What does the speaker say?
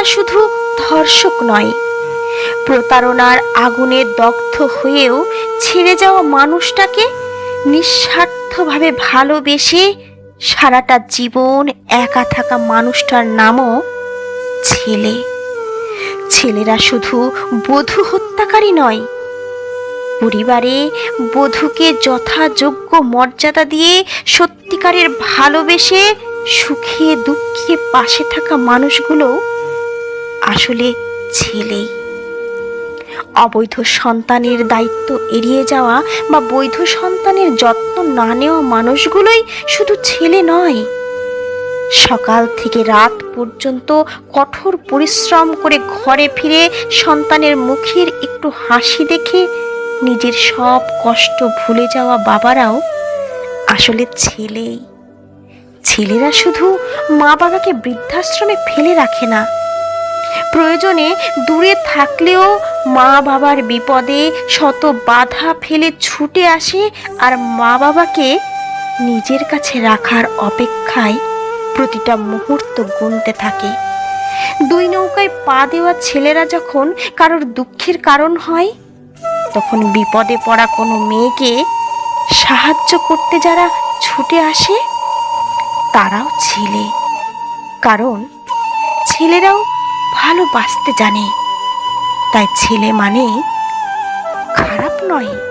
ছেলেরা শুধু ধর্ষক নয়। প্রতারণার আগুনে দগ্ধ হয়েও ছেড়ে যাওয়া মানুষটাকে নিঃস্বার্থভাবে ভালোবেসে সারাটা জীবন একা থাকা মানুষটার নামও ছেলে। ছেলেরা শুধু বধূ হত্যাকারী নয়, পরিবারে বধূকে যথাযোগ্য মর্যাদা দিয়ে সত্যিকারের ভালোবেসে সুখে দুঃখে পাশে থাকা মানুষগুলো আসলে ছেলেই। অবৈধ সন্তানের দায়িত্ব এড়িয়ে যাওয়া বা বৈধ সন্তানের যত্ন না নেওয়া মানুষগুলোই শুধু ছেলে নয়। সকাল থেকে রাত পর্যন্ত কঠোর পরিশ্রম করে ঘরে ফিরে সন্তানের মুখের একটু হাসি দেখে নিজের সব কষ্ট ভুলে যাওয়া বাবারাও আসলে ছেলেই। ছেলেরা শুধু মা বাবাকে বৃদ্ধাশ্রমে ফেলে রাখে না প্রয়োজনে দূরে থাকলেও মা বাবার বিপদে শত বাধা ফেলে ছুটে আসে আর মা বাবাকে নিজের কাছে রাখার অপেক্ষায় প্রতিটা মুহূর্ত গুনতে থাকে। দুই নৌকায় পা দেওয়া ছেলেরা যখন কারোর দুঃখের কারণ হয়, তখন বিপদে পড়া কোনো মেয়েকে সাহায্য করতে যারা ছুটে আসে, তারাও ছেলে। কারণ ছেলেরাও ভালোবাসতে জানে। তাই ছেলে মানে খারাপ নয়।